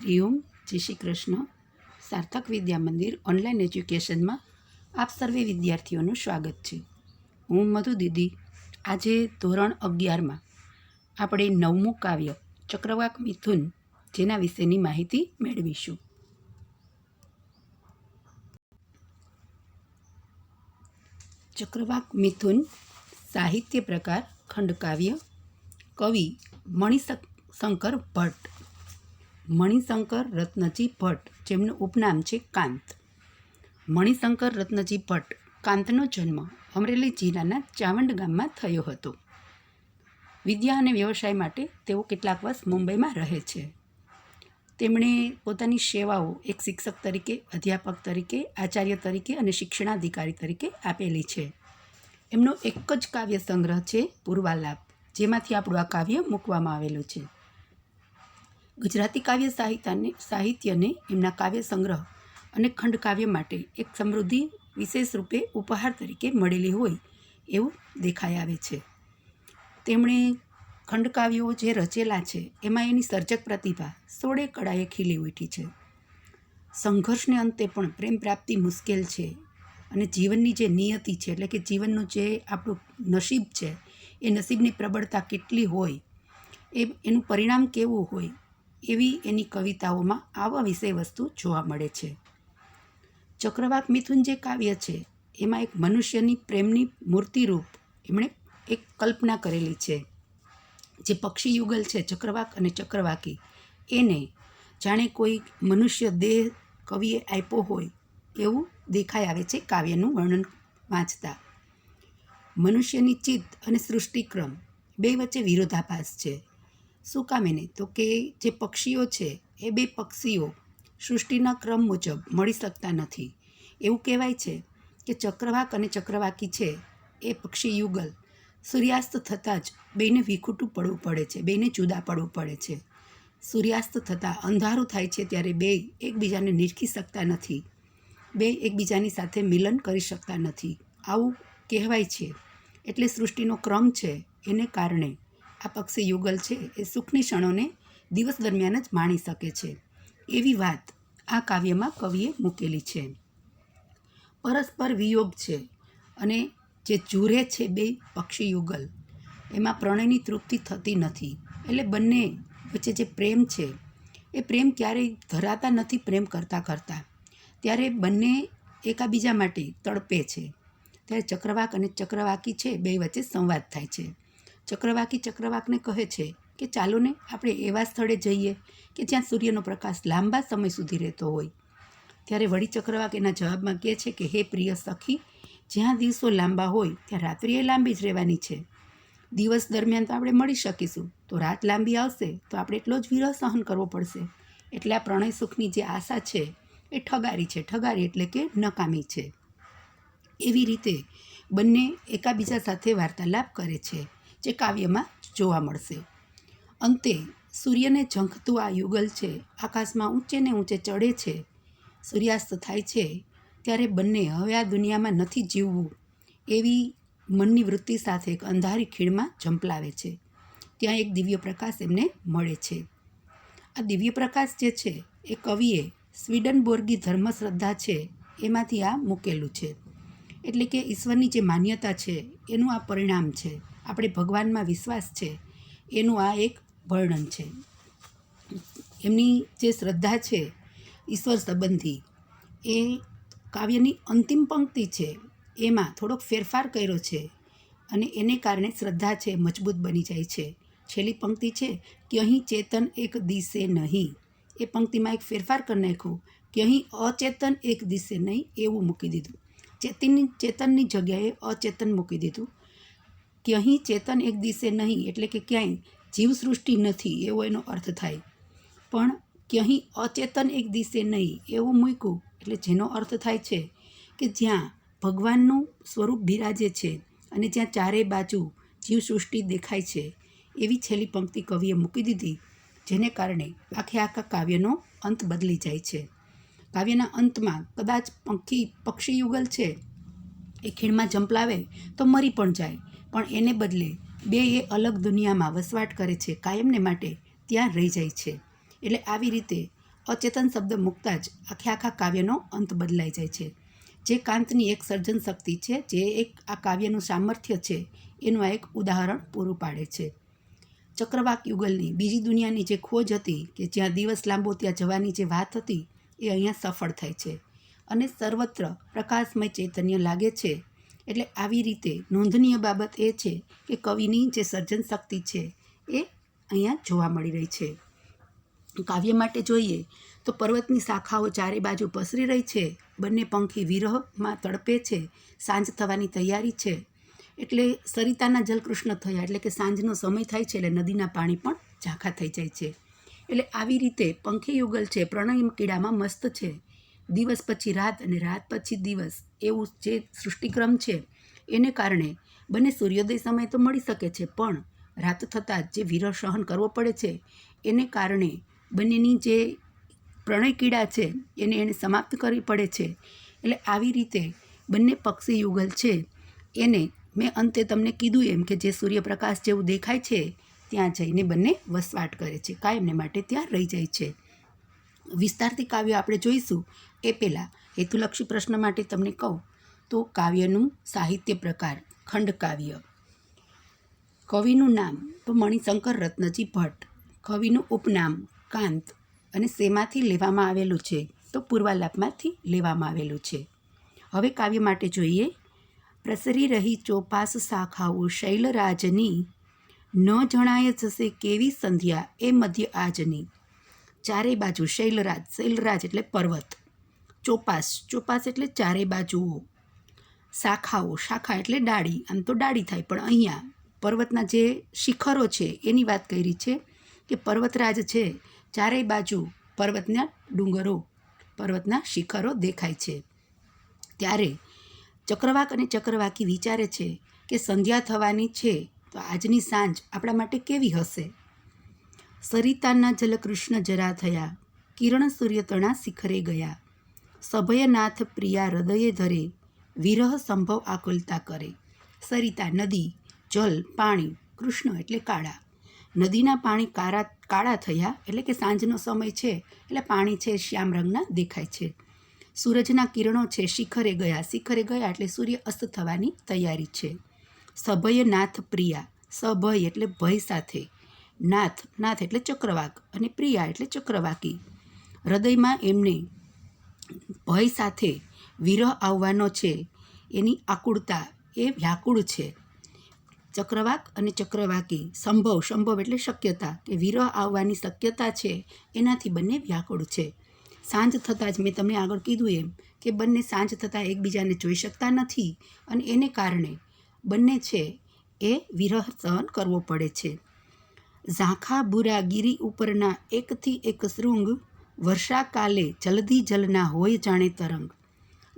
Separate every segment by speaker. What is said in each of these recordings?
Speaker 1: હરિઓમ જય શ્રી કૃષ્ણ, સાર્થક વિદ્યા મંદિર, ઓનલાઈન એજ્યુકેશનમાં આપ સર્વે વિદ્યાર્થીઓનું સ્વાગત છે. હું મધુ દીદી. આજે ધોરણ અગિયારમાં આપણે નવમું કાવ્ય, ચક્રવાક મિથુન, જેના વિશેની માહિતી મેળવીશું. ચક્રવાક મિથુન, સાહિત્ય પ્રકાર, ખંડકાવ્ય, કવિ મણિશંકર શંકર ભટ્ટ. મણિશંકર રત્નજી ભટ્ટ, જેમનું ઉપનામ છે કાંત. મણિશંકર રત્નજી ભટ્ટ કાંતનો જન્મ અમરેલી જિલ્લાના ચાવંડ ગામમાં થયો હતો. વિદ્યા અને વ્યવસાય માટે તેઓ કેટલાક વર્ષ મુંબઈમાં રહે છે. તેમણે પોતાની સેવાઓ એક શિક્ષક તરીકે, અધ્યાપક તરીકે, આચાર્ય તરીકે અને શિક્ષણાધિકારી તરીકે આપેલી છે. એમનો એક જ કાવ્ય સંગ્રહ છે પૂર્વાલાપ, જેમાંથી આપણું આ કાવ્ય મૂકવામાં આવેલું છે. ગુજરાતી કાવ્ય સાહિત્યને સાહિત્યને એમના કાવ્ય સંગ્રહ અને ખંડકાવ્ય માટે એક સમૃદ્ધિ વિશેષ રૂપે ઉપહાર તરીકે મળેલી હોય એવું દેખાઈ આવે છે. તેમણે ખંડકાવ્યો જે રચેલા છે, એમાં એની સર્જક પ્રતિભા સોળે કળાએ ખીલી ઉઠી છે. સંઘર્ષને અંતે પણ પ્રેમ પ્રાપ્તિ મુશ્કેલ છે અને જીવનની જે નિયતિ છે, એટલે કે જીવનનું જે આપણું નસીબ છે, એ નસીબની પ્રબળતા કેટલી હોય, એ એનું પરિણામ કેવું હોય એવી એની કવિતાઓમાં આવા વિષય વસ્તુ જોવા મળે છે. ચક્રવાક મિથુન જે કાવ્ય છે, એમાં એક મનુષ્યની પ્રેમની મૂર્તિરૂપ એમણે એક કલ્પના કરેલી છે. જે પક્ષી યુગલ છે ચક્રવાક અને ચક્રવાકી એને જાણે કોઈ મનુષ્ય દેહ કવિએ આપ્યો હોય એવું દેખાઈ આવે છે કાવ્યનું વર્ણન વાંચતા. મનુષ્યની ચિત્ત અને સૃષ્ટિક્રમ બે વચ્ચે વિરોધાભાસ છે. શું કામ એને? તો કે જે પક્ષીઓ છે, એ બે પક્ષીઓ સૃષ્ટિના ક્રમ મુજબ મળી શકતા નથી. એવું કહેવાય છે કે ચક્રવાક અને ચક્રવાકી છે, એ પક્ષી યુગલ. સૂર્યાસ્ત થતાં જ બેને વિખૂટું પડવું પડે છે, બેને જુદા પડવું પડે છે. સૂર્યાસ્ત થતાં અંધારું થાય છે ત્યારે બે એકબીજાને નિરખી શકતા નથી. બે એકબીજાની સાથે મિલન કરી શકતા નથી. આવું કહેવાય છે. એટલે સૃષ્ટિનો ક્રમ છે, એને કારણે આ પક્ષી યુગલ છે, એ સુખની ક્ષણોને દિવસ દરમિયાન જ માણી શકે છે. એવી વાત આ કાવ્યમાં કવિએ મૂકેલી છે. પરસ્પર વિયોગ છે અને જે જુરે છે બે પક્ષી યુગલ, એમાં પ્રણયની તૃપ્તિ થતી નથી. એટલે બંને વચ્ચે જે પ્રેમ છે, એ પ્રેમ ક્યારેય ધરાતા નથી પ્રેમ કરતાં કરતાં. ત્યારે બંને એકાબીજા માટે તડપે છે. ત્યારે ચક્રવાક અને ચક્રવાકી છે, બે વચ્ચે સંવાદ થાય છે. ચક્રવાકી ચક્રવાકને કહે છે કે ચાલો ને આપણે એવા સ્થળે જઈએ કે જ્યાં સૂર્યનો પ્રકાશ લાંબા સમય સુધી રહેતો હોય. ત્યારે વળી ચક્રવાક એના જવાબમાં કહે છે કે, હે પ્રિય સખી, જ્યાં દિવસો લાંબા હોય, ત્યાં રાત્રિએ લાંબી જ રહેવાની છે. દિવસ દરમિયાન તો આપણે મળી શકીશું. તો રાત લાંબી આવશે, તો આપણે એટલો જ વિરહ સહન કરવો પડશે. એટલે આ પ્રણય સુખની જે આશા છે, એ ઠગારી છે. ઠગારી એટલે કે નકામી છે. એવી રીતે બંને એકાબીજા સાથે વાર્તાલાપ કરે છે. જે કાવ્યમાં જોવા મળશે. અંતે સૂર્યને ઝંખતું આ યુગલ છે, આકાશમાં ઊંચે ને ઊંચે ચડે છે, સૂર્યાસ્ત થાય છે, ત્યારે બંને હવે આ દુનિયામાં નથી જીવવું, એવી મનની વૃત્તિ સાથે એક અંધારી ખીણમાં ઝંપલાવે છે. ત્યાં એક દિવ્ય પ્રકાશ એમને મળે છે. આ દિવ્ય પ્રકાશ જે છે, એ કવિએ સ્વીડન બોર્ગી ધર્મશ્રદ્ધા છે, એમાંથી આ મૂકેલું છે. એટલે કે ઈશ્વરની જે માન્યતા છે, એનું આ પરિણામ છે. આપણે ભગવાનમાં વિશ્વાસ છે, એનું આ એક વર્ણન છે. એમની જે શ્રદ્ધા છે, ઈશ્વર સંબંધી, એ કાવ્યની અંતિમ પંક્તિ છે. એમાં થોડોક ફેરફાર કર્યો છે અને એને કારણે શ્રદ્ધા છે, મજબૂત બની જાય છે. છેલ્લી પંક્તિ છે કે અહીં ચેતન એક દિશે નહીં. એ પંક્તિમાં એક ફેરફાર કરી નાખ્યો કે અહીં અચેતન એક દિશે નહીં, એવું મૂકી દીધું. ચેતનની ચેતનની જગ્યાએ અચેતન મૂકી દીધું. કે અહીં ચેતન એક દિશે નહીં, એટલે કે ક્યાંય જીવસૃષ્ટિ નથી, એવો એનો અર્થ થાય. પણ કે અહીં અચેતન એક દિશે નહીં, એવું મૂક્યું, એટલે જેનો અર્થ થાય છે કે જ્યાં ભગવાનનું સ્વરૂપ બિરાજે છે અને જ્યાં ચારે બાજુ જીવસૃષ્ટિ દેખાય છે, એવી છેલ્લી પંક્તિ કવિએ મૂકી દીધી, જેને કારણે આખે આખા કાવ્યનો અંત બદલી જાય છે. કાવ્યના અંતમાં કદાચ પંખી પક્ષી યુગલ છે, એ ખીણમાં જંપલાવે તો મરી પણ જાય પણ એને બદલે બે એ અલગ દુનિયામાં વસવાટ કરે છે કાયમને માટે ત્યાં રહી જાય છે. એટલે આવી રીતે અચેતન શબ્દ મૂકતા જ આખે આખા કાવ્યનો અંત બદલાઈ જાય છે. જે કાંતની એક સર્જન શક્તિ છે, જે એક આ કાવ્યનું સામર્થ્ય છે, એનું આ એક ઉદાહરણ પૂરું પાડે છે. ચક્રવાક યુગલની બીજી દુનિયાની જે ખોજ હતી કે જ્યાં દિવસ લાંબો ત્યાં જવાની જે વાત હતી, એ અહીંયા સફળ થાય છે. અને સર્વત્ર પ્રકાશમય ચૈતન્ય લાગે છે એટલે આવી રીતે નોંધનીય બાબત એ છે કે કવિની જે સર્જન શક્તિ છે એ અહીંયા જોવા મળી રહી છે. કાવ્ય માટે જોઈએ તો પર્વતની શાખાઓ ચારે બાજુ પસરી રહી છે. બંને પંખી વિરહમાં તડપે છે. સાંજ થવાની તૈયારી છે. એટલે સરિતાના જલકૃષ્ણ થયા એટલે કે સાંજનો સમય થાય છે એટલે નદીના પાણી પણ ઝાંખા થઈ જાય છે. એટલે આવી રીતે પંખી યુગલ છે. પ્રણય કીડામાં મસ્ત છે. દિવસ પછી રાત અને રાત પછી દિવસ એવું જે સૃષ્ટિક્રમ છે, એને કારણે બંને સૂર્યોદય સમય તો મળી શકે છે, પણ રાત થતાં જે વિરહ સહન કરવો પડે છે, એને કારણે બંનેની જે પ્રણય કીડા છે, એને એને સમાપ્ત કરવી પડે છે. એટલે આવી રીતે બંને પક્ષી યુગલ છે, એને મેં અંતે તમને કીધું એમ કે જે સૂર્યપ્રકાશ જેવું દેખાય છે, ત્યાં જઈને બંને વસવાટ કરે છે, કાયમને માટે ત્યાં રહી જાય છે. વિસ્તારથી કાવ્ય આપણે જોઈશું એ પહેલાં હેતુલક્ષી પ્રશ્ન માટે તમને કહું તો કાવ્યનું સાહિત્ય પ્રકાર ખંડકાવ્ય કવિનું નામ તો મણિશંકર રત્નજી ભટ્ટ. કવિનું ઉપનામ કાંત અને શેમાંથી લેવામાં આવેલું છે તો પૂર્વાલાપમાંથી લેવામાં આવેલું છે. હવે કાવ્ય માટે જોઈએ. પ્રસરી રહી ચોપાસ શાખાઓ શૈલરાજની, ન જણાય જશે કેવી સંધ્યા એ મધ્ય આજની. ચારે બાજુ શૈલરાજ શૈલરાજ એટલે પર્વત. ચોપાસ. ચોપાસ એટલે ચારે બાજુઓ. શાખાઓ. શાખા એટલે ડાળી. આમ તો ડાળી થાય. પણ અહીંયા પર્વતના જે શિખરો છે, એની વાત કરી છે કે પર્વતરાજ છે, ચારેય બાજુ પર્વતના ડુંગરો, પર્વતના શિખરો દેખાય છે. ત્યારે ચક્રવાક અને ચક્રવાકી વિચારે છે કે સંધ્યા થવાની છે, તો આજની સાંજ આપણા માટે કેવી હશે? સરિતાના જલકૃષ્ણ જરા થયા. કિરણ સૂર્યતણા શિખરે ગયા. સભયનાથ પ્રિયા હૃદયે ધરે, વિરહ સંભવ આકુલતા કરે. સરિતા નદી, જલ, પાણી, કૃષ્ણ એટલે કાળા. નદીના પાણી કાળા કાળા થયા એટલે કે સાંજનો સમય છે એટલે પાણી છે શ્યામ રંગના દેખાય છે. સૂરજના કિરણો છે શિખરે ગયા શિખરે ગયા એટલે સૂર્ય અસ્ત થવાની તૈયારી છે. સભય નાથ પ્રિયા, સભય એટલે ભય સાથે. નાથ નાથ એટલે ચક્રવાક અને પ્રિયા એટલે ચક્રવાકી. હૃદયમાં એમને ભય સાથે વિરહ આવવાનો છે. એની આકુળતા એ વ્યાકુળ છે. ચક્રવાક અને ચક્રવાકી સંભવ સંભવ એટલે શક્યતા કે વિરહ આવવાની શક્યતા છે, એનાથી બંને વ્યાકુળ છે. સાંજ થતાં જ મેં તમને આગળ કીધું એમ કે બંને સાંજ થતાં એકબીજાને જોઈ શકતા નથી અને એને કારણે બંને છે એ વિરહ સહન કરવો પડે છે. ઝાંખા બુરા ગીરી ઉપરના એકથી એક શૃંગ વર્ષાકાલે જલદી જલના હોય જાણે તરંગ.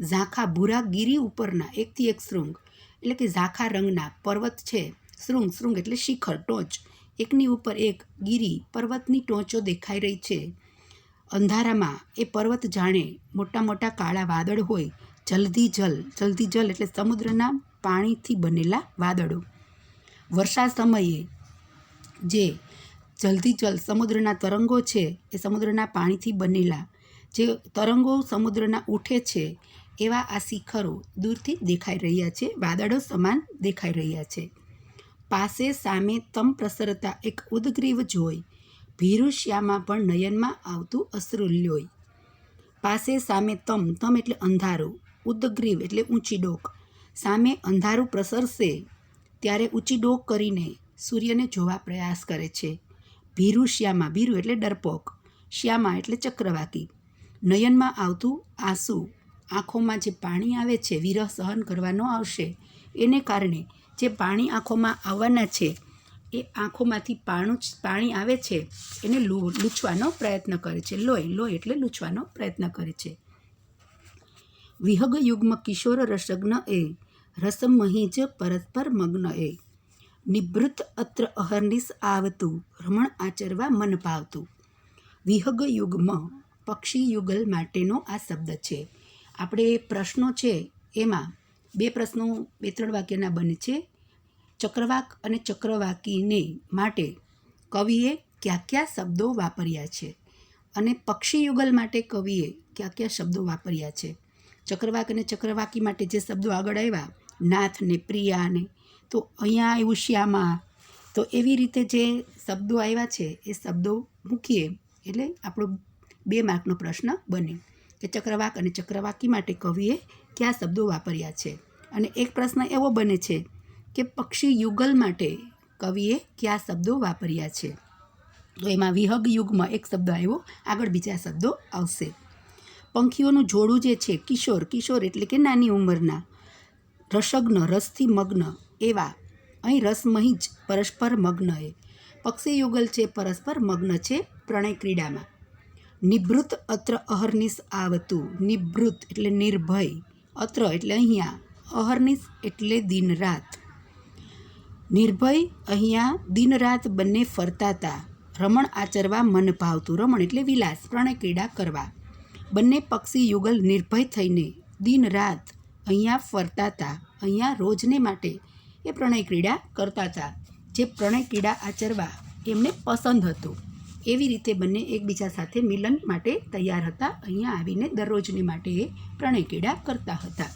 Speaker 1: ઝાંખા ભૂરા ગીરી ઉપરના એકથી એક શૃંગ. એટલે કે ઝાંખા રંગના પર્વત છે. શૃંગ શૃંગ એટલે શિખર, ટોચ. એકની ઉપર એક ગીરી પર્વતની ટોચો દેખાઈ રહી છે. અંધારામાં એ પર્વત જાણે મોટા મોટા કાળા વાદળ હોય. જલધી જલ જલધી જલ એટલે સમુદ્રના પાણીથી બનેલા વાદળો. વર્ષા સમયે જે જલ્દી જલ, સમુદ્રના તરંગો છે એ સમુદ્રના પાણીથી બનેલા. જે તરંગો સમુદ્રના ઉઠે છે એવા આ શિખરો દૂરથી દેખાઈ રહ્યા છે, વાદળો સમાન દેખાઈ રહ્યા છે. પાસે સામે તમ પ્રસરતા એક ઉદગ્રીવ જોઈ ભીરુશ્યામાં પણ નયનમાં આવતું અશ્રુલ્યોય પાસે સામે તમ તમ એટલે અંધારું, ઉદગ્રીવ એટલે ઊંચી ડોક. સામે અંધારું પ્રસરશે ત્યારે ઊંચી ડોક કરીને સૂર્યને જોવા પ્રયાસ કરે છે. ભીરુ શ્યામા, ભીરુ એટલે ડરપોક, શ્યામા એટલે ચક્રવાતી. નયનમાં આવતું આંસુ આંખોમાં જે પાણી આવે છે, વિરહ સહન કરવાનો આવશે. એને કારણે જે પાણી આંખોમાં આવવાના છે, એ આંખોમાંથી પાણું પાણી આવે છે, એને લૂ લૂછવાનો પ્રયત્ન કરે છે. લોહી લોહી એટલે લૂછવાનો પ્રયત્ન કરે છે. વિહગ યુગમાં કિશોર રસગ્ન એ રસમહી જ પરસ્પર મગ્ન એ. નિભૃત અત્ર અહર્નિશ આવતું, રમણ આચરવા મન ભાવતું. વિહગ યુગમાં, પક્ષી યુગલ માટેનો આ શબ્દ છે. આપણે પ્રશ્નો છે એમાં બે પ્રશ્નો, બે ત્રણ વાક્યના બને છે. ચક્રવાક અને ચક્રવાકીને માટે કવિએ કયા કયા શબ્દો વાપર્યા છે અને પક્ષી યુગલ માટે કવિએ કયા કયા શબ્દો વાપર્યા છે. ચક્રવાક અને ચક્રવાકી માટે જે શબ્દો આગળ આવ્યા નાથ ને પ્રિયા ને તો અહીંયા આવ્યું શ્યામા તો એવી રીતે જે શબ્દો આવ્યા છે, એ શબ્દો મૂકીએ. એટલે આપણો બે માર્કનો પ્રશ્ન બને. કે ચક્રવાક અને ચક્રવાકી માટે કવિએ કયા શબ્દો વાપર્યા છે? અને એક પ્રશ્ન એવો બને છે કે પક્ષી યુગલ માટે કવિએ કયા શબ્દો વાપર્યા છે? તો એમાં વિહગ યુગમાં એક શબ્દ આવ્યો, આગળ બીજા શબ્દો આવશે. પંખીઓનું જોડું જે છે, કિશોર કિશોર એટલે કે નાની ઉંમરના. રસગ્ન, રસથી મગ્ન. એવા. અહીં રસમહી જ પરસ્પર મગ્ન એ પક્ષી યુગલ છે, પરસ્પર મગ્ન છે પ્રણય ક્રીડામાં. નિભૃત અત્ર અહર્નિશ આવતું. નિભૃત એટલે નિર્ભય. અત્ર એટલે અહીંયા. અહર્નિશ એટલે દિન રાત નિર્ભય અહીંયા દિન રાત બંને ફરતા હતા રમણ આચરવા મન ભાવતું. રમણ એટલે વિલાસ. પ્રણય ક્રીડા કરવા. બંને પક્ષી યુગલ નિર્ભય થઈને દિન રાત અહીંયા ફરતા હતા અહીંયા રોજને માટે એ પ્રણય ક્રીડા કરતા હતા. જે પ્રણય ક્રીડા આચરવા એમને પસંદ હતું. એવી રીતે બંને એકબીજા સાથે મિલન માટે તૈયાર હતા. અહીંયા આવીને દરરોજને માટે એ પ્રણય ક્રીડા કરતા હતા.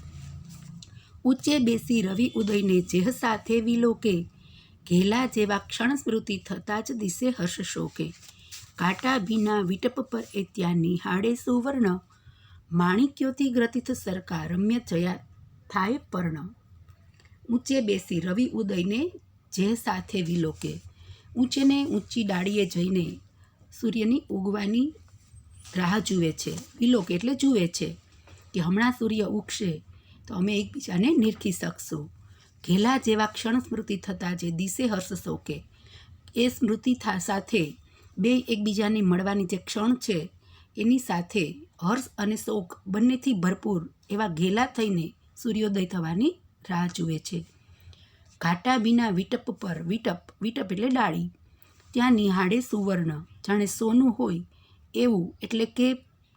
Speaker 1: ઊંચે બેસી રવિ ઉદયને જેહ સાથે વિલોકે, ઘેલા જેવા ક્ષણ સ્મૃતિ થતાં જ દિશે હર્ષ શોકે. કાંટા ભીના વિટપ પર એ ત્યાં નિહાળે સુવર્ણ. માણિક્યોથી ગ્રથિત સરકાર રમ્ય જયા થાય પર્ણ. ઊંચે બેસી રવિ ઉદયને જે સાથે વિલોકે. ઊંચેને ઊંચી ડાળીએ જઈને સૂર્યની ઉગવાની રાહ જુએ છે. વિલોક એટલે જુએ છે કે હમણાં સૂર્ય ઉગશે તો અમે એકબીજાને નિરખી શકશું. ઘેલા જેવા ક્ષણ સ્મૃતિ થતાં જે દિશે હર્ષ શોકે. એ સ્મૃતિ થા સાથે બે એકબીજાને મળવાની જે ક્ષણ છે એની સાથે હર્ષ અને શોક બંનેથી ભરપૂર એવા ઘેલા થઈને સૂર્યોદય થવાની રાહ જુએ છે. ઘાટા બીના વિટપ પર વિટપ વિટપ એટલે ડાળી. ત્યાં નિહાળે સુવર્ણ. જાણે સોનું હોય એવું એટલે કે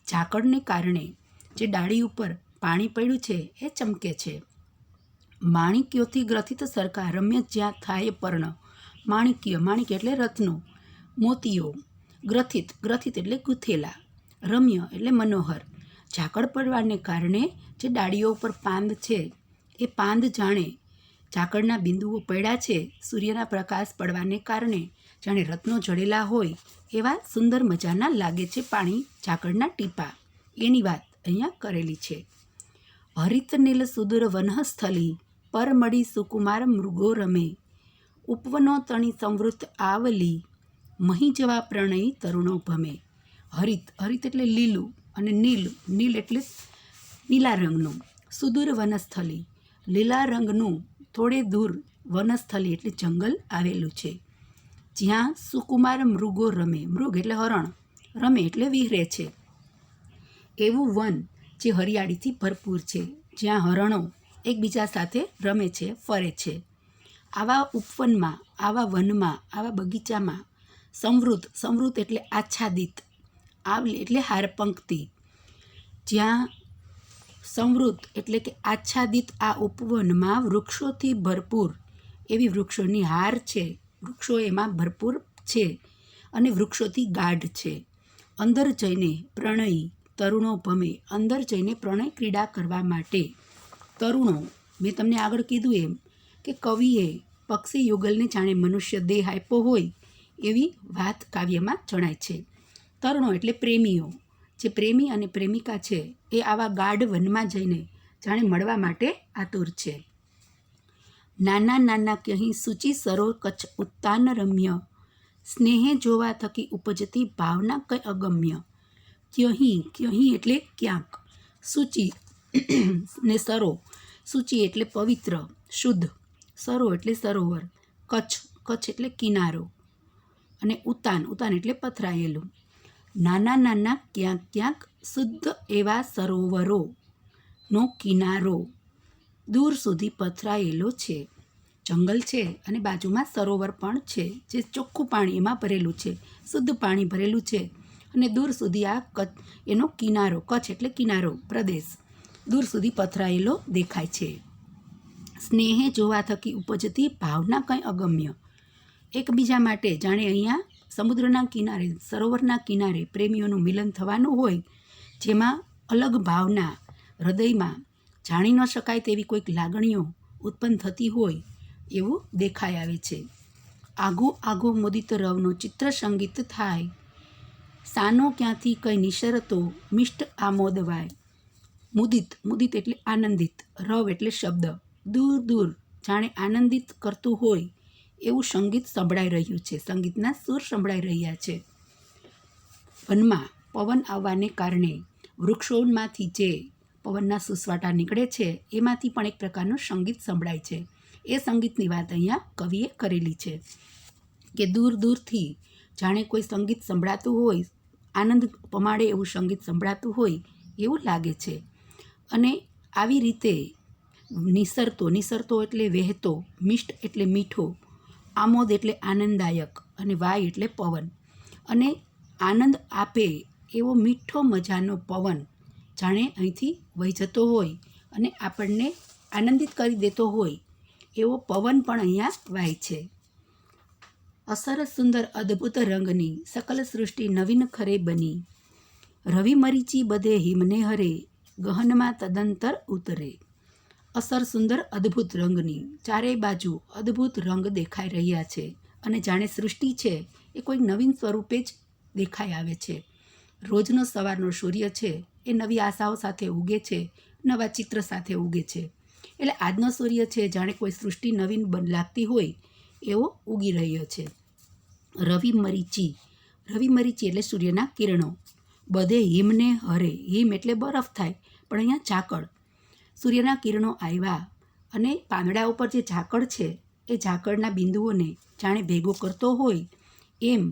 Speaker 1: ઝાકળને કારણે. જે ડાળી ઉપર પાણી પડ્યું છે એ ચમકે છે. માણિક્યોથી ગ્રથિત સરકાર રમ્ય જ્યાં થાય પર્ણ. માણિક્ય માણિક્ય એટલે રત્નો મોતીઓ. ગ્રથિત ગ્રથિત એટલે ગૂંથેલા. રમ્ય એટલે મનોહર. ઝાકળ પડવાને કારણે જે ડાળીઓ ઉપર પાંદ છે એ પાંદ જાણે ઝાકળના બિંદુઓ પડ્યા છે, સૂર્યના પ્રકાશ પડવાને કારણે. જાણે રત્નો જડેલા હોય એવા સુંદર મજાના લાગે છે પાણી ઝાકળના ટીપા. એની વાત અહીંયા કરેલી છે. હરિતનીલ સુદૂર વનસ્થલી, પર મળી સુકુમાર મૃગો રમે. ઉપવનો તણી સંવૃત આવલી, મહી જવા પ્રણય તરુણો ભમે. હરિત હરિત એટલે લીલું અને નીલ નીલ એટલે નીલા રંગનું. સુદૂર વનસ્થલી લીલા રંગનું થોડે દૂર વનસ્થલી એટલે જંગલ આવેલું છે. જ્યાં સુકુમાર મૃગો રમે. મૃગ એટલે હરણ. રમે એટલે વિહરે છે. એવું વન જે હરિયાળીથી ભરપૂર છે. જ્યાં હરણો એકબીજા સાથે રમે છે, ફરે છે. આવા ઉપવનમાં, આવા વનમાં, આવા બગીચામાં સમૃદ્ધ સમૃદ્ધ એટલે આચ્છાદિત આવલી એટલે હારપંક્તિ. જ્યાં સમૃદ્ધ એટલે કે આચ્છાદિત આ ઉપવનમાં વૃક્ષોથી ભરપૂર એવી વૃક્ષોની હાર છે. વૃક્ષો એમાં ભરપૂર છે અને વૃક્ષોથી ગાઢ છે. અંદર જઈને પ્રણય તરુણો ભમે, અંદર જઈને પ્રણય ક્રીડા કરવા માટે. તરુણો, મેં તમને આગળ કીધું એમ કે કવિએ પક્ષી યુગલને જાણે મનુષ્ય દેહ આપ્યો હોય એવી વાત કાવ્યમાં જણાય છે. તરુણો એટલે પ્રેમીઓ જે પ્રેમી અને પ્રેમિકા છે, એ આવા ગાઢ વનમાં જઈને જાણે મળવા માટે આતુર છે. નાના નાના કહી સૂચિ સરો કચ્છ ઉત્તાન રમ્ય, સ્નેહે જોવા થકી ઉપજતી ભાવના કંઈ અગમ્ય. ક્યહીં ક્યહીં એટલે ક્યાંક. સૂચિ ને સરો, સૂચિ એટલે પવિત્ર, શુદ્ધ. સરો એટલે સરોવર, કચ્છ કચ્છ એટલે કિનારો. અને ઉતાન ઉતાન એટલે પથરાયેલું. નાના નાના ક્યાંક ક્યાંક શુદ્ધ એવા સરોવરોનો કિનારો દૂર સુધી પથરાયેલો છે. જંગલ છે અને બાજુમાં સરોવર પણ છે જે ચોખ્ખું પાણી એમાં ભરેલું છે, શુદ્ધ પાણી ભરેલું છે અને દૂર સુધી આ કચ્છ એનો કિનારો, કચ્છ એટલે કિનારો, પ્રદેશ દૂર સુધી પથરાયેલો દેખાય છે. સ્નેહે જોવા થકી ઉપજતી ભાવના કંઈ અગમ્ય. એકબીજા માટે જાણે અહીંયા સમુદ્રના કિનારે, સરોવરના કિનારે પ્રેમીઓનું મિલન થવાનું હોય, જેમાં અલગ ભાવના, હૃદયમાં જાણી ન શકાય તેવી કોઈક લાગણીઓ ઉત્પન્ન થતી હોય એવું દેખાઈ આવે છે. આગો આગો મોદિત રવનો ચિત્ર સંગીત થાય. સાનો ક્યાંથી કઈ નિશરતો મિષ્ટ આમોદવાય. મુદિત મુદિત એટલે આનંદિત, રવ એટલે શબ્દ. દૂર દૂર જાણે આનંદિત કરતું હોય એવું સંગીત સંભળાઈ રહ્યું છે. સંગીતના સૂર સંભળાઈ રહ્યા છે. વનમાં પવન આવવાને કારણે વૃક્ષોમાંથી જે પવનના સુસવાટા નીકળે છે, એમાંથી પણ એક પ્રકારનું સંગીત સંભળાય છે. એ સંગીતની વાત અહીંયા કવિએ કરેલી છે કે દૂર દૂરથી જાણે કોઈ સંગીત સંભળાતું હોય, આનંદ પમાડે એવું સંગીત સંભળાતું હોય એવું લાગે છે. અને આવી રીતે નિસરતો નિસરતો એટલે વહેતો, મિષ્ટ એટલે મીઠો આમોદ એટલે આનંદદાયક અને વાય એટલે પવન. અને આનંદ આપે એવો મીઠો મજાનો પવન જાણે અહીંથી વહી જતો હોય અને આપણને આનંદિત કરી દેતો હોય એવો પવન પણ અહીંયા વાય છે. અસરસ સુંદર અદ્ભુત રંગની સકલ સૃષ્ટિ નવીન ખરે બની. રવિ મરીચી બધે હિમને હરે, ગહનમાં તદંતર ઉતરે. અસર સુંદર, અદ્ભુત રંગની. ચારેય બાજુ અદ્ભુત રંગ દેખાઈ રહ્યા છે અને જાણે સૃષ્ટિ છે એ કોઈ નવીન સ્વરૂપે જ દેખાઈ આવે છે. રોજનો સવારનો સૂર્ય છે એ નવી આશાઓ સાથે ઉગે છે, નવા ચિત્ર સાથે ઉગે છે. એટલે આજનો સૂર્ય છે જાણે કોઈ સૃષ્ટિ નવીન લાગતી હોય એવો ઉગી રહ્યો છે. રવિ મરીચી. રવિ મરીચી એટલે સૂર્યના કિરણો. બધે હિમને હરે. હિમ એટલે બરફ થાય, પણ અહીંયા ઝાકળ સૂર્યના કિરણો આવ્યા અને પાંદડા ઉપર જે ઝાકળ છે, એ ઝાકળના બિંદુઓને જાણે ભેગો કરતો હોય એમ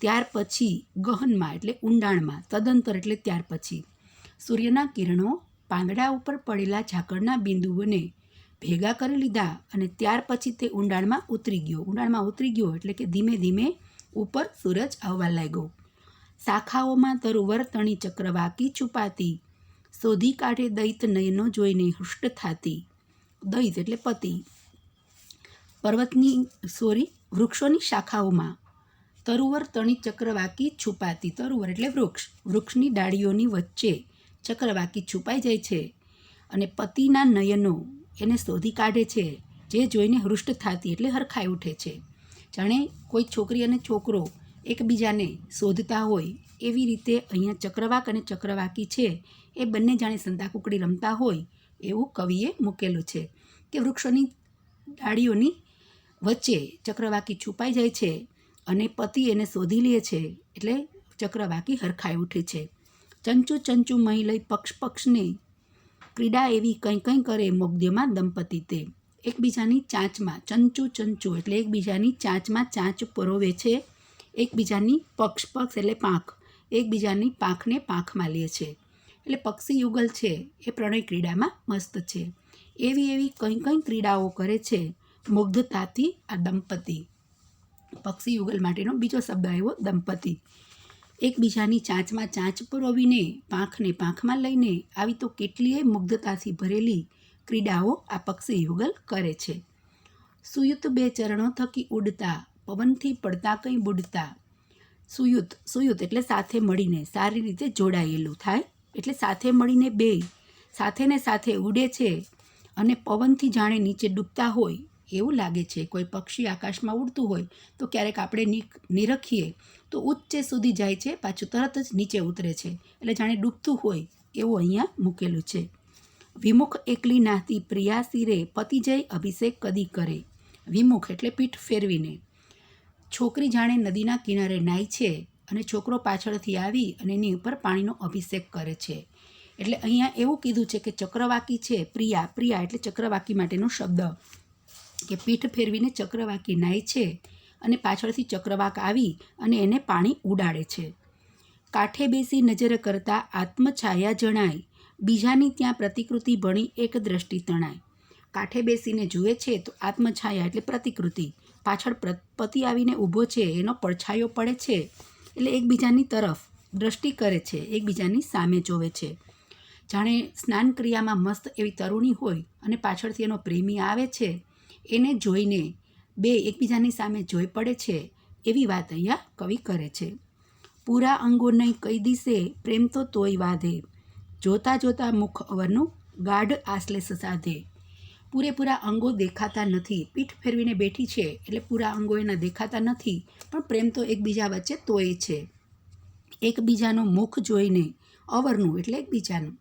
Speaker 1: ત્યાર પછી ગહનમાં એટલે ઊંડાણમાં, તદંતર એટલે ત્યાર પછી સૂર્યના કિરણો પાંદડા ઉપર પડેલા ઝાકળના બિંદુઓને ભેગા કરી લીધા અને ત્યાર પછી તે ઊંડાણમાં ઉતરી ગયો. ઊંડાણમાં ઉતરી ગયો એટલે કે ધીમે ધીમે ઉપર સૂરજ આવવા લાગ્યો. શાખાઓમાં તરુવર, તણી ચક્રવાકી છુપાતી શોધી કાઢે દૈત નયનો જોઈને હૃષ્ટ થાતી. દૈત એટલે પતિ. પર્વતની સોરી વૃક્ષોની શાખાઓમાં. તરુવર તણી ચક્રવાકી છુપાતી. તરુવર એટલે વૃક્ષ. વૃક્ષની ડાળીઓની વચ્ચે ચક્રવાકી છુપાઈ જાય છે અને પતિના નયનો એને શોધી કાઢે છે, જે જોઈને હૃષ્ટ થતી એટલે હરખાઈ ઉઠે છે. જાણે કોઈ છોકરી અને છોકરો એકબીજાને શોધતા હોય એવી રીતે અહીંયા ચક્રવાક અને ચક્રવાકી છે, એ બંને જાણે સંતાકુકડી રમતા હોય એવું કવિએ મૂકેલું છે કે વૃક્ષોની ડાળીઓની વચ્ચે ચક્રવાકી છુપાઈ જાય છે અને પતિ એને શોધી લે છે એટલે ચક્રવાકી હરખાઈ ઉઠે છે. ચંચુ ચંચુ મહી લઈ પક્ષ પક્ષને ક્રીડા એવી કંઈ કંઈ કરે મોગ્ધ્યમાં દંપતી તે. એકબીજાની ચાંચમાં ચંચુ ચંચુ એટલે એકબીજાની ચાંચમાં ચાંચ પરોવે છે. એકબીજાની પક્ષ પક્ષ એટલે પાંખ. એકબીજાની પાંખને પાંખમાં લે છે. એટલે પક્ષી યુગલ છે, એ પ્રણય ક્રીડામાં મસ્ત છે. એવી એવી કંઈ કંઈ ક્રીડાઓ કરે છે, મુગ્ધતાથી આ દંપતી. પક્ષી યુગલ માટેનો બીજો શબ્દ આવ્યો, દંપતી. એકબીજાની ચાંચમાં ચાંચ પરોવીને પાંખને પાંખમાં લઈને આવી તો કેટલીય મુગ્ધતાથી ભરેલી ક્રીડાઓ આ પક્ષી યુગલ કરે છે. સુયુત બે ચરણો થકી ઉડતા, પવનથી પડતા કંઈ બુડતા સુયુત સુયુત એટલે સાથે મળીને, સારી રીતે જોડાયેલું થાય. એટલે સાથે મળીને બે, સાથે ને સાથે ઉડે છે અને પવનથી જાણે નીચે ડૂબતા હોય, એવું લાગે છે. કોઈ પક્ષી આકાશમાં ઉડતું હોય, તો ક્યારેક આપણે નિરખીએ, તો ઉચ્ચે સુધી જાય છે, પાછું તરત જ નીચે ઉતરે છે. એટલે જાણે ડૂબતું હોય, એવું અહીંયા મૂકેલું છે. વિમુખ એકલી નાતી પ્રિયાસી રે પતિ જય અભિષેક કદી કરે. વિમુખ એટલે પીઠ ફેરવીને. છોકરી જાણે નદીના કિનારે નાય છે અને છોકરો પાછળથી આવી અને એની ઉપર પાણીનો અભિષેક કરે છે. એટલે અહીંયા એવું કીધું છે કે ચક્રવાકી છે, પ્રિયા પ્રિયા એટલે ચક્રવાકી માટેનો શબ્દ. કે પીઠ ફેરવીને ચક્રવાકી નાય છે અને પાછળથી ચક્રવાક આવી અને એને પાણી ઉડાડે છે. કાંઠે બેસી નજર કરતા આત્મછાયા જણાય, બીજાની ત્યાં પ્રતિકૃતિ ભણી એક દ્રષ્ટિ તણાય. કાંઠે બેસીને જુએ છે તો આત્મછાયા એટલે પ્રતિકૃતિ. પાછળ પતિ આવીને ઊભો છે, એનો પડછાયો પડે છે એટલે એકબીજાની તરફ દ્રષ્ટિ કરે છે, એકબીજાની સામે જોવે છે. જાણે સ્નાન ક્રિયામાં મસ્ત એવી તરુણી હોય અને પાછળથી એનો પ્રેમી આવે છે, એને જોઈને બે એકબીજાની સામે જોઈ પડે છે, એવી વાત અહીંયા કવિ કરે છે. પૂરા અંગો નહીં કહી દિશે, પ્રેમ તો તોય વાધે. જોતા જોતા મુખ અવરનું ગાઢ આશ્લેષ સાધે. પૂરેપૂરા અંગો દેખાતા નથી. પીઠ ફેરવીને બેઠી છે એટલે પૂરા અંગો એના દેખાતા નથી. પણ પ્રેમ તો એકબીજા વચ્ચે તોય છે. એકબીજાનું મુખ જોઈને અવરનું એટલે એકબીજાનું.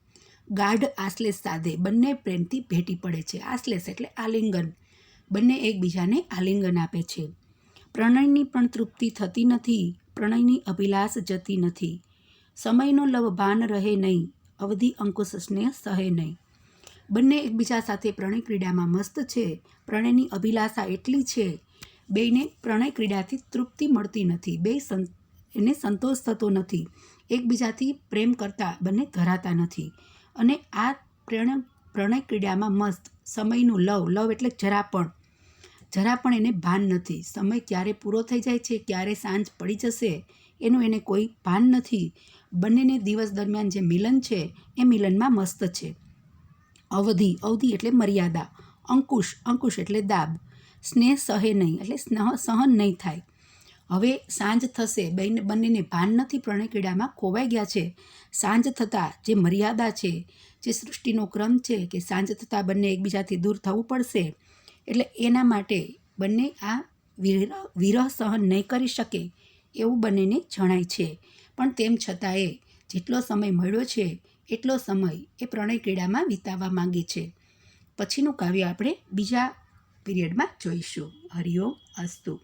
Speaker 1: ગાઢ આશ્લેષ સાધે બંને પ્રેમથી ભેટી પડે છે. આશ્લેષ એટલે આલિંગન. બંને એકબીજાને આલિંગન આપે છે. પ્રણયની પણ તૃપ્તિ થતી નથી. પ્રણયની અભિલાષ જતી નથી. સમયનો લવ ભાન રહે નહીં. અવધિ અંકુશ સ્નેહ સહે નહીં. બંને એકબીજા સાથે પ્રણય ક્રીડામાં મસ્ત છે. પ્રણયની અભિલાષા એટલી છે. બેયને પ્રણય ક્રીડાથી તૃપ્તિ મળતી નથી. બે એને સંતોષ થતો નથી. એકબીજાથી પ્રેમ કરતા બંને ધરાતા નથી. અને આ પ્રણય પ્રણય ક્રીડામાં મસ્ત. સમયનું લવ લવ એટલે જરા પણ. જરા પણ એને ભાન નથી. સમય ક્યારે પૂરો થઈ જાય છે, ક્યારે સાંજ પડી જશે, એનું એને કોઈ ભાન નથી. બંનેને દિવસ દરમિયાન જે મિલન છે, એ મિલનમાં મસ્ત છે. અવધિ અવધિ એટલે મર્યાદા, અંકુશ અંકુશ એટલે દાબ, સ્નેહ સહે નહીં એટલે સ્નેહ સહન નહીં થાય. હવે સાંજ થશે, બંને, બંનેને ભાન નથી, પ્રણય ક્રીડામાં ખોવાઈ ગયા છે. સાંજ થતાં જે મર્યાદા છે, જે સૃષ્ટિનો ક્રમ છે કે સાંજ થતાં બંને એકબીજાથી દૂર થવું પડશે, એટલે એના માટે બંને આ વિરહ સહન નહીં કરી શકે એવું બંનેને જણાય છે. પણ તેમ છતાંય જેટલો સમય મળ્યો છે એટલો સમય એ પ્રણય ક્રીડામાં વિતાવવા માંગે છે. પછીનું કાવ્ય આપણે બીજા પીરિયડમાં જોઈશું. હરિઓમ અસ્તુ.